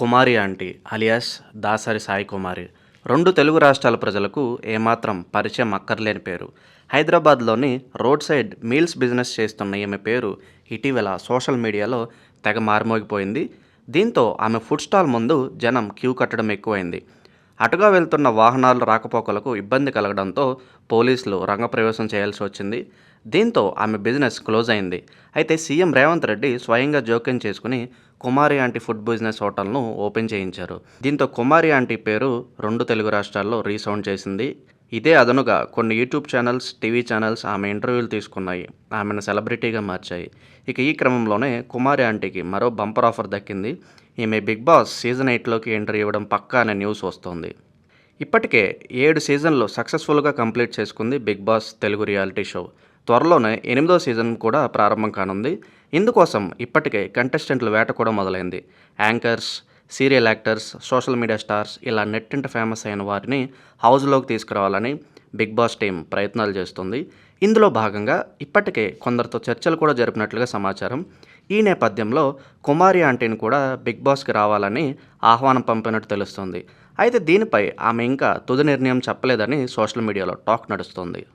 Kumari aunty alias Dasari Sai Kumari. రెండు తెలుగు రాష్ట్రాల ప్రజలకు ఏమాత్రం పరిచయం అక్కర్లేని పేరు. హైదరాబాద్లోని రోడ్ సైడ్ మీల్స్ బిజినెస్ చేస్తున్న ఈమె పేరు ఇటీవల సోషల్ మీడియాలో తెగ మారుమోగిపోయింది. దీంతో ఆమె ఫుడ్ స్టాల్ ముందు జనం క్యూ కట్టడం ఎక్కువైంది. అటుగా వెళ్తున్న వాహనాలు రాకపోకలకు ఇబ్బంది కలగడంతో పోలీసులు రంగప్రవేశం చేయాల్సి వచ్చింది. దీంతో ఆమె బిజినెస్ క్లోజ్ అయింది. అయితే సీఎం రేవంత్ రెడ్డి స్వయంగా జోక్యం చేసుకుని కుమారి ఆంటీ ఫుడ్ బిజినెస్ హోటల్ను ఓపెన్ చేయించారు. దీంతో కుమారి ఆంటీ పేరు రెండు తెలుగు రాష్ట్రాల్లో రీసౌండ్ చేసింది. ఇదే అదనుగా కొన్ని యూట్యూబ్ ఛానల్స్ టీవీ ఛానల్స్ ఆమె ఇంటర్వ్యూలు తీసుకున్నాయి. ఆమెను సెలబ్రిటీగా మార్చాయి. ఇక ఈ క్రమంలోనే కుమారి ఆంటీకి మరో బంపర్ ఆఫర్ దక్కింది. ఈమె బిగ్ బాస్ సీజన్ ఎయిట్లోకి ఎంట్రీ ఇవ్వడం పక్కా అనే న్యూస్ వస్తోంది. ఇప్పటికే ఏడు సీజన్లు సక్సెస్ఫుల్గా కంప్లీట్ చేసుకుంది Bigg Boss Telugu reality show. త్వరలోనే ఎనిమిదో సీజన్ కూడా ప్రారంభం కానుంది. ఇందుకోసం ఇప్పటికే కంటెస్టెంట్ల వేట కూడా మొదలైంది. Anchors serial actors social media stars ఇలా నెట్టింట ఫేమస్ అయిన వారిని హౌస్లోకి తీసుకురావాలని బిగ్ బాస్ టీం ప్రయత్నాలు చేస్తుంది. ఇందులో భాగంగా ఇప్పటికే కొందరితో చర్చలు కూడా జరిపినట్లుగా సమాచారం. ఈ నేపథ్యంలో కుమారి ఆంటీని కూడా బిగ్ బాస్కి రావాలని ఆహ్వానం పంపినట్టు తెలుస్తుంది. అయితే దీనిపై ఆమె ఇంకా తుది నిర్ణయం చెప్పలేదని సోషల్ మీడియాలో టాక్ నడుస్తుంది.